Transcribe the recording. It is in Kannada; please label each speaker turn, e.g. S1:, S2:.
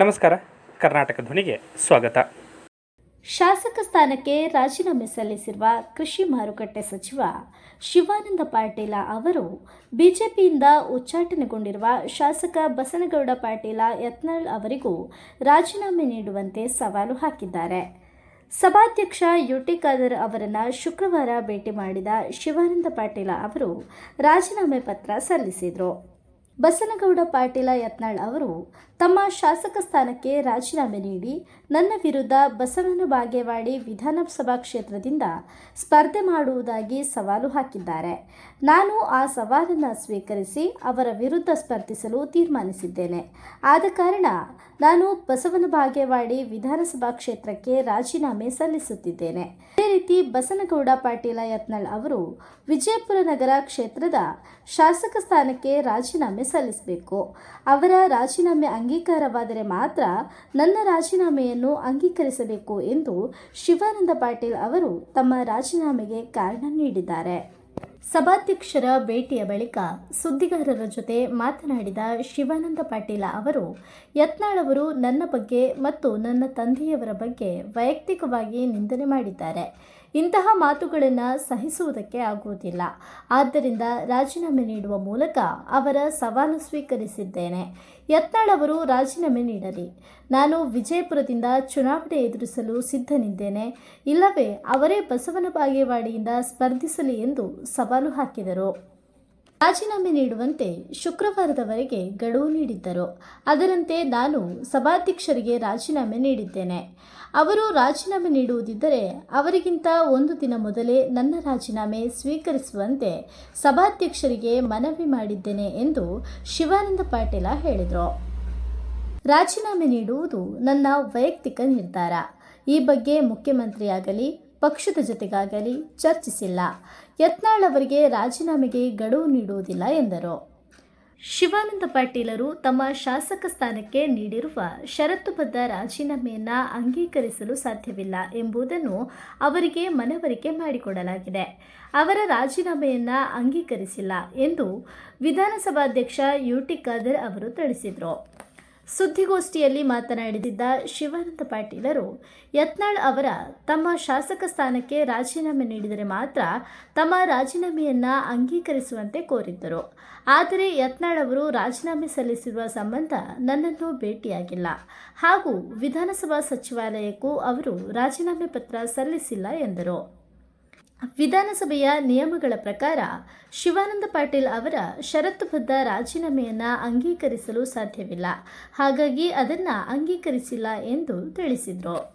S1: ನಮಸ್ಕಾರ, ಕರ್ನಾಟಕ ಧ್ವನಿಗೆ ಸ್ವಾಗತ.
S2: ಶಾಸಕ ಸ್ಥಾನಕ್ಕೆ ರಾಜೀನಾಮೆ ಸಲ್ಲಿಸಿರುವ ಕೃಷಿ ಮಾರುಕಟ್ಟೆ ಸಚಿವ ಶಿವಾನಂದ ಪಾಟೀಲ ಅವರು ಬಿಜೆಪಿಯಿಂದ ಉಚ್ಚಾಟನೆಗೊಂಡಿರುವ ಶಾಸಕ ಬಸನಗೌಡ ಪಾಟೀಲ ಯತ್ನಾಳ್ ಅವರಿಗೂ ರಾಜೀನಾಮೆ ನೀಡುವಂತೆ ಸವಾಲು ಹಾಕಿದ್ದಾರೆ. ಸಭಾಧ್ಯಕ್ಷ ಯುಟಿ ಖಾದರ್ ಅವರನ್ನು ಶುಕ್ರವಾರ ಭೇಟಿ ಮಾಡಿದ ಶಿವಾನಂದ ಪಾಟೀಲ ಅವರು ರಾಜೀನಾಮೆ ಪತ್ರ ಸಲ್ಲಿಸಿದರು. ಬಸನಗೌಡ ಪಾಟೀಲ ಯತ್ನಾಳ್ ಅವರು ತಮ್ಮ ಶಾಸಕ ಸ್ಥಾನಕ್ಕೆ ರಾಜೀನಾಮೆ ನೀಡಿ, ನನ್ನ ವಿರುದ್ಧ ಬಸವನ ಬಾಗೇವಾಡಿ ವಿಧಾನಸಭಾ ಕ್ಷೇತ್ರದಿಂದ ಸ್ಪರ್ಧೆ ಮಾಡುವುದಾಗಿ ಸವಾಲು ಹಾಕಿದ್ದಾರೆ. ನಾನು ಆ ಸವಾಲನ್ನು ಸ್ವೀಕರಿಸಿ ಅವರ ವಿರುದ್ಧ ಸ್ಪರ್ಧಿಸಲು ತೀರ್ಮಾನಿಸಿದ್ದೇನೆ. ಆದ ಕಾರಣ ನಾನು ಬಸವನ ಬಾಗೇವಾಡಿ ವಿಧಾನಸಭಾ ಕ್ಷೇತ್ರಕ್ಕೆ ರಾಜೀನಾಮೆ ಸಲ್ಲಿಸುತ್ತಿದ್ದೇನೆ. ಅದೇ ರೀತಿ ಬಸನಗೌಡ ಪಾಟೀಲ ಯತ್ನಾಳ್ ಅವರು ವಿಜಯಪುರ ನಗರ ಕ್ಷೇತ್ರದ ಶಾಸಕ ಸ್ಥಾನಕ್ಕೆ ರಾಜೀನಾಮೆ ಸಲ್ಲಿಸಬೇಕು. ಅವರ ರಾಜೀನಾಮೆ ಅಂಗೀಕಾರವಾದರೆ ಮಾತ್ರ ನನ್ನ ರಾಜೀನಾಮೆಯನ್ನು ಅಂಗೀಕರಿಸಬೇಕು ಎಂದು ಶಿವಾನಂದ ಪಾಟೀಲ್ ಅವರು ತಮ್ಮ ರಾಜೀನಾಮೆಗೆ ಕಾರಣ ನೀಡಿದ್ದಾರೆ. ಸಭಾಧ್ಯಕ್ಷರ ಭೇಟಿಯ ಬಳಿಕ ಸುದ್ದಿಗಾರರ ಜೊತೆ ಮಾತನಾಡಿದ ಶಿವಾನಂದ ಪಾಟೀಲ ಅವರು, ಯತ್ನಾಳ್ ಅವರು ನನ್ನ ಬಗ್ಗೆ ಮತ್ತು ನನ್ನ ತಂದೆಯವರ ಬಗ್ಗೆ ವೈಯಕ್ತಿಕವಾಗಿ ನಿಂದನೆ ಮಾಡಿದ್ದಾರೆ. ಇಂತಹ ಮಾತುಗಳನ್ನು ಸಹಿಸುವುದಕ್ಕೆ ಆಗುವುದಿಲ್ಲ. ಆದ್ದರಿಂದ ರಾಜೀನಾಮೆ ನೀಡುವ ಮೂಲಕ ಅವರ ಸವಾಲು ಸ್ವೀಕರಿಸಿದ್ದೇನೆ. ಯತ್ನಾಳ್ ಅವರು ರಾಜೀನಾಮೆ ನೀಡಲಿ. ನಾನು ವಿಜಯಪುರದಿಂದ ಚುನಾವಣೆ ಎದುರಿಸಲು ಸಿದ್ಧನಿದ್ದೇನೆ. ಇಲ್ಲವೇ ಅವರೇ ಬಸವನ ಬಾಗೇವಾಡಿಯಿಂದ ಸ್ಪರ್ಧಿಸಲಿ ಎಂದು ಸವಾಲು ಹಾಕಿದರು. ರಾಜೀನಾಮೆ ನೀಡುವಂತೆ ಶುಕ್ರವಾರದವರೆಗೆ ಗಡುವು ನೀಡಿದ್ದರು. ಅದರಂತೆ ನಾನು ಸಭಾಧ್ಯಕ್ಷರಿಗೆ ರಾಜೀನಾಮೆ ನೀಡಿದ್ದೇನೆ. ಅವರು ರಾಜೀನಾಮೆ ನೀಡುವುದಿದ್ದರೆ ಅವರಿಗಿಂತ ಒಂದು ದಿನ ಮೊದಲೇ ನನ್ನ ರಾಜೀನಾಮೆ ಸ್ವೀಕರಿಸುವಂತೆ ಸಭಾಧ್ಯಕ್ಷರಿಗೆ ಮನವಿ ಮಾಡಿದ್ದೇನೆ ಎಂದು ಶಿವಾನಂದ ಪಾಟೀಲ ಹೇಳಿದರು. ರಾಜೀನಾಮೆ ನೀಡುವುದು ನನ್ನ ವೈಯಕ್ತಿಕ ನಿರ್ಧಾರ. ಈ ಬಗ್ಗೆ ಮುಖ್ಯಮಂತ್ರಿಯಾಗಲಿ ಪಕ್ಷದ ಜೊತೆಗಾಗಲಿ ಚರ್ಚಿಸಿಲ್ಲ. ಯತ್ನಾಳ್ ಅವರಿಗೆ ರಾಜೀನಾಮೆಗೆ ಗಡುವು ನೀಡುವುದಿಲ್ಲ ಎಂದರು. ಶಿವಾನಂದ ಪಾಟೀಲರು ತಮ್ಮ ಶಾಸಕ ಸ್ಥಾನಕ್ಕೆ ನೀಡಿರುವ ಷರತ್ತುಬದ್ಧ ರಾಜೀನಾಮೆಯನ್ನು ಅಂಗೀಕರಿಸಲು ಸಾಧ್ಯವಿಲ್ಲ ಎಂಬುದನ್ನು ಅವರಿಗೆ ಮನವರಿಕೆ ಮಾಡಿಕೊಡಲಾಗಿದೆ. ಅವರ ರಾಜೀನಾಮೆಯನ್ನು ಅಂಗೀಕರಿಸಿಲ್ಲ ಎಂದು ವಿಧಾನಸಭಾಧ್ಯಕ್ಷ ಯುಟಿ ಖಾದರ್ ಅವರು ತಿಳಿಸಿದರು. ಸುದ್ದಿಗೋಷ್ಠಿಯಲ್ಲಿ ಮಾತನಾಡಿದ್ದ ಶಿವಾನಂದ ಪಾಟೀಲರು, ಯತ್ನಾಳ್ ಅವರ ತಮ್ಮ ಶಾಸಕ ಸ್ಥಾನಕ್ಕೆ ರಾಜೀನಾಮೆ ನೀಡಿದರೆ ಮಾತ್ರ ತಮ್ಮ ರಾಜೀನಾಮೆಯನ್ನು ಅಂಗೀಕರಿಸುವಂತೆ ಕೋರಿದ್ದರು. ಆದರೆ ಯತ್ನಾಳ್ ಅವರು ರಾಜೀನಾಮೆ ಸಲ್ಲಿಸಿರುವ ಸಂಬಂಧ ನನ್ನನ್ನು ಭೇಟಿಯಾಗಿಲ್ಲ. ಹಾಗೂ ವಿಧಾನಸಭಾ ಸಚಿವಾಲಯಕ್ಕೂ ಅವರು ರಾಜೀನಾಮೆ ಪತ್ರ ಸಲ್ಲಿಸಿಲ್ಲ ಎಂದರು. ವಿಧಾನಸಭೆಯ ನಿಯಮಗಳ ಪ್ರಕಾರ ಶಿವಾನಂದ ಪಾಟೀಲ್ ಅವರ ಷರತ್ತುಬದ್ಧ ರಾಜೀನಾಮೆಯನ್ನು ಅಂಗೀಕರಿಸಲು ಸಾಧ್ಯವಿಲ್ಲ. ಹಾಗಾಗಿ ಅದನ್ನು ಅಂಗೀಕರಿಸಿಲ್ಲ ಎಂದು ತಿಳಿಸಿದರು.